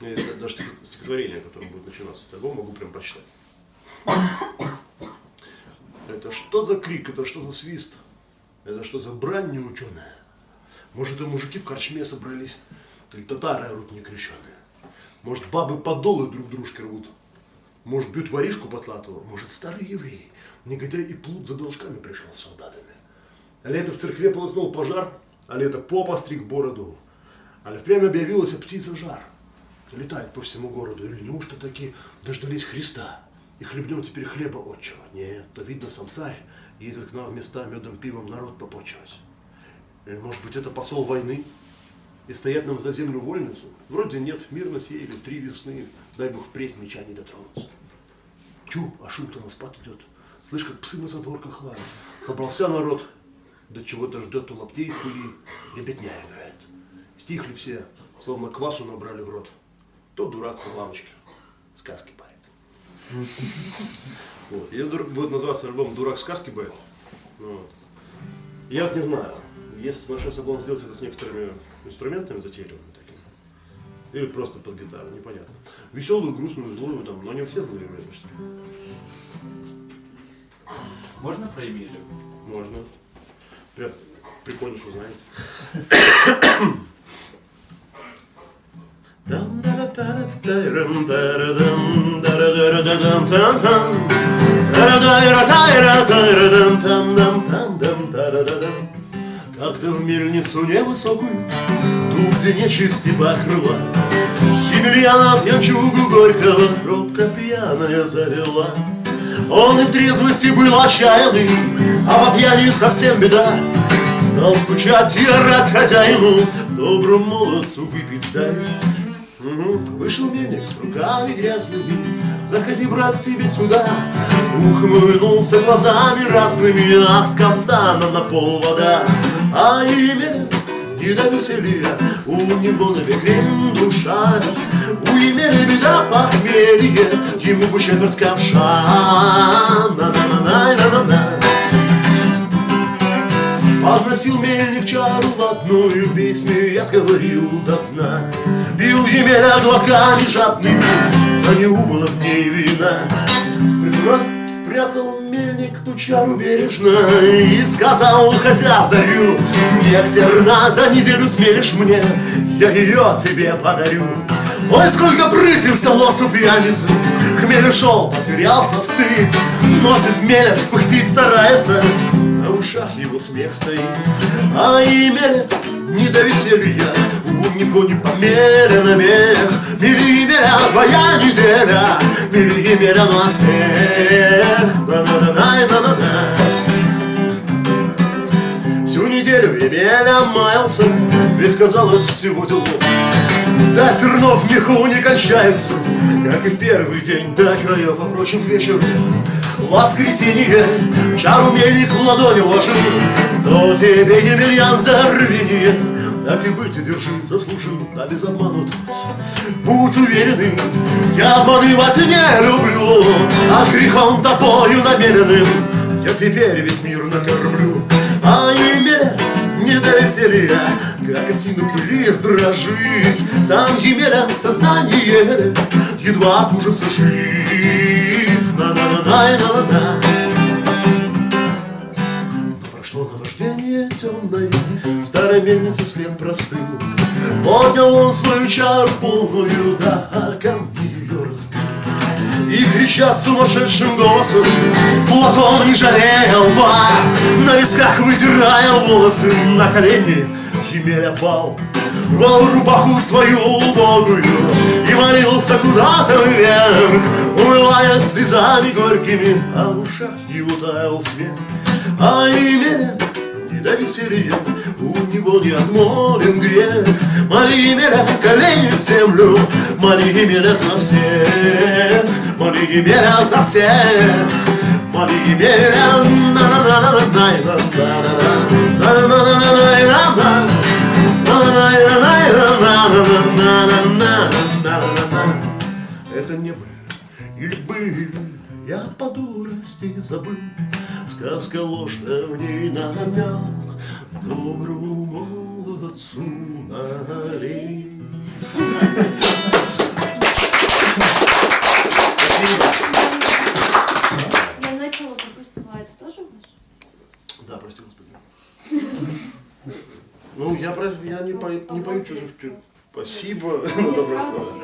У меня есть даже стихотворение, которое будет начинаться с того, могу прям прочитать. Это что за крик, это что за свист? Это что за брань неученая? Может, и мужики в корчме собрались, или татары орут некрещенные? Может, бабы подолы друг дружке рвут? Может, бьют воришку потлатого? Может, старый еврей, негодяй и плут за должками пришел с солдатами? Али это в церкве полыхнул пожар, али это попа стриг бороду, али впрямь объявилась птица жар. Летает по всему городу, или неужто таки дождались Христа? И хлебнем теперь хлеба отчего? Нет, то видно сам царь ездит к нам в места медом пивом народ попочивать. Или может быть это посол войны? И стоят нам за землю вольницу? Вроде нет, мирно сеяли три весны, дай бог впредь меча не дотронуться. Чу, а шум-то на спад идет. Слышь, как псы на задворках лают. Собрался народ, до чего-то ждет у лаптей пыли, ребятня играет. Стихли все, словно квасу набрали в рот. То дурак на лавочке, сказки поет. Вот. И будет называться альбом «Дурак сказки поет». Вот. Я вот не знаю, есть большой соблазн сделать это с некоторыми инструментами затейливыми такими. Или просто под гитару, непонятно. Веселую, грустную, злую, там, но не все злые, конечно. Можно про Эмилию? Можно. Прям прикольно, что знаете. Когда в мельницу невысокую, Ту, где нечисти покрыла, Емельяна пьянчугу горького Робко пьяная завела. Он и в трезвости был отчаянный, А по пьяни совсем беда. Стал скучать и орать хозяину, Доброму молодцу выпить дай. Вышел мельник с руками грязными, Заходи, брат, тебе сюда. Ухмыльнулся глазами разными, А с кафтана на пол вода. А имя не до веселья, у него на векре душа. У имени беда похмелье, ему бы четверть ковша. На-на-на-на-на-на-на. Подносил мельник чару одную песню, я сговорил до дна. Бил Емеля глотками жадными, а не убыло в ней вина. Спрятал, мельник ту чару бережно И сказал, уходя в зарю Век зерна за неделю смелишь мне Я ее тебе подарю Ой, сколько прысился лосу пьяницу Хмель ушел, потерялся стыд Носит мелет, пыхтить старается На ушах его смех стоит. А и мелет не до веселья У него не померено мех. Мили меря твоя неделя Мили меря на всех На-на-на-на-на-на Всю неделю Емеля маялся Ведь казалось всего делов Да зерно в меху не кончается Как и в первый день до краев А впрочем к вечеру воскресенье Чару мельник в ладони вложил То тебе, Емельян, за рвение так и быть, держи, заслужил, да без обману тут. Будь уверенным, я обманывать не люблю, А грехом тобою намеренным я теперь весь мир накормлю. А Емеля не до веселья, как осину пыли дрожит. Сам Емеля в сознании, едва от ужаса жив. На-на-на-на-на-на. Но прошло наваждение темное, Старой мельницы след простыл. Поднял он свою чару полную, да камни ее разбил. И крича сумасшедшим голосом, кулаком не жалея лба, На висках вытирая волосы, на колени Емеля пал. Рвал рубаху свою убогую И молился куда-то вверх Умывая слезами горькими А в ушах его таял смех. А Емеля не до веселья У него не отмолен грех. Моли Емеля колени в землю Моли Емеля за всех Моли Емеля за всех Моли Емеля это не было или был Я по дурости забыл. Сказка ложная, в ней намек Доброму молодцу налей Я начала пропустила, это тоже ваш? Да, прости господи. Ну, я, я не, по, не пою чужих... Спасибо, на доброе слово.